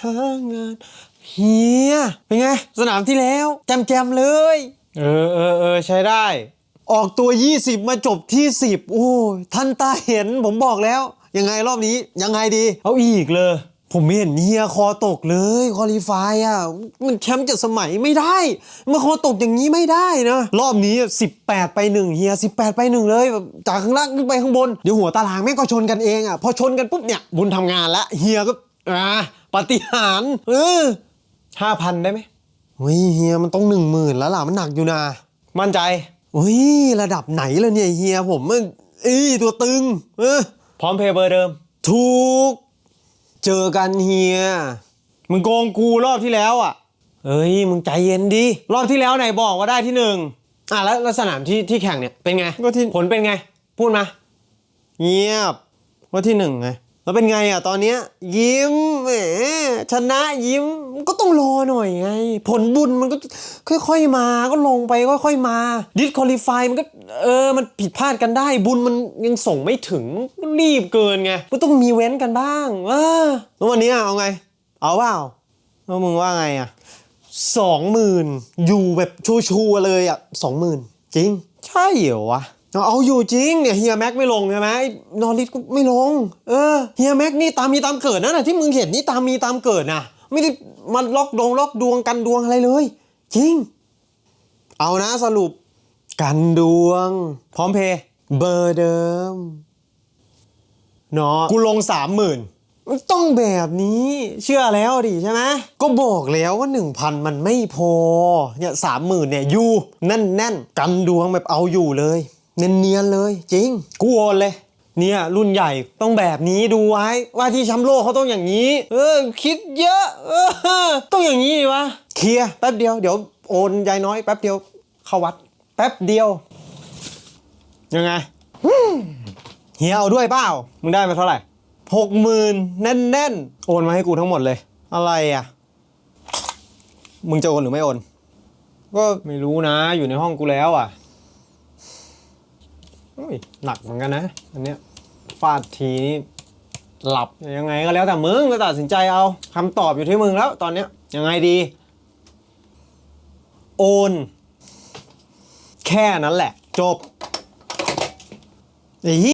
หางานเฮียเป็นไง สนามที่แล้วแจมแจมๆเลย เออเออเออใช้ได้ ออกตัว 20 มาจบที่ 10 โอ้ยท่านตาเห็นผมบอกแล้ว ยังไงรอบนี้ยังไงดี เอาอีกเลย ผมไม่เห็นเฮียคอตกเลยคอลีฟายอะ มันแชมป์เจ็ดสมัยไม่ได้ มาคอตกอย่างนี้ไม่ได้นะ รอบนี้ 18 ไปหนึ่งเฮีย18 ไปหนึ่งเลยแบบจากข้างล่างขึ้นไปข้างบน เดี๋ยวหัวตารางแม่งก็ชนกันเองอะ พอชนกันปุ๊บเนี่ยบุญทำงานแล้วเฮียก็อ่า ปาฏิหารย์เออห้าพันได้ไหมเฮ้ยเฮียมันต้องหนึ่งหมื่นแล้วล่ะมันหนักอยู่นะ มั่นใจเฮ้ยระดับไหนแล้วเนี่ยเฮียผมมันเอ้ยตัวตึงเออพร้อมเพย์เบอร์เดิม ถูก เจอกันเฮียมึงโกงกูรอบที่แล้วอะเอ้ยมึงใจเย็นดิรอบที่แล้วไหนบอกว่าได้ที่หนึ่งอะแล้วแล้วสนามที่ที่แข่งเนี่ยเป็นไงก็ที่ผลเป็นไง พูดมาเงียบว่าที่หนึ่งไง แล้วเป็นไงอะตอนเนี้ยยิ้มแหมชนะยิ้มก็ต้องรอหน่อยไง ผลบุญมันก็ค่อยๆมาก็ลงไปค่อยๆมาดิสคอลิฟายมันก็เออมันผิดพลาดกันได้ บุญมันยังส่งไม่ถึงรีบเกินไง ก็ต้องมีเว้นกันบ้างเออแล้ววันนี้เอาไง เอาเปล่าแล้วมึงว่าไงอะสองหมื่นอยู่แบบชัวร์ๆเลยอะสองหมื่นจริง ใช่เหรอวะ เอาอยู่จริงเนี่ยเฮียแม็กไม่ลงใช่ไหมนอริสก็ไม่ลง เออเฮียแม็กนี่ตามมีตามเกิดนะนะที่มึงเห็นนี่ตามมีตามเกิดนะไม่ได้มาล็อกดงล็อกดวงกันดวงอะไรเลย จริง เอานะสรุป กันดวง พร้อมเพย์เบอร์เดิมเนาะกูลงสามหมื่นมันต้องแบบนี้เชื่อแล้วดิใช่ไหมก็บอกแล้วว่า 1,000 มันไม่พอเนี่ยสามหมื่นเนี่ยอยู่แน่นแน่นๆกันดวงแบบเอาอยู่เลย เนียนๆเลยจริงกูโอนเลย เนี่ยรุ่นใหญ่ต้องแบบนี้ดูไว้ ว่าที่แชมป์โลกเขาต้องอย่างนี้ เออ คิดเยอะเออต้องอย่างนี้ดิวะเคลียร์แป๊บเดียวเดี๋ยวโอนยายน้อยแป๊บเดียวเข้าวัด แป๊บเดียว ยังไงเฮียเอาด้วยเปล่ามึงได้มาเท่าไหร่หกหมื่นแน่นๆ โอนมาให้กูทั้งหมดเลย อะไรอะ มึงจะโอนหรือไม่โอน ก็ไม่รู้นะอยู่ในห้องกูแล้วอะ้ยหนักเหมือนกันนะ อันเนี้ยฟาดทีนี่หลับยังไงก็แล้วแต่มึงก็ตัดสินใจเอาคำตอบอยู่ที่มึงแล้วตอนเนี้ยยังไงดี โอน แค่นั้นแหละ จบอี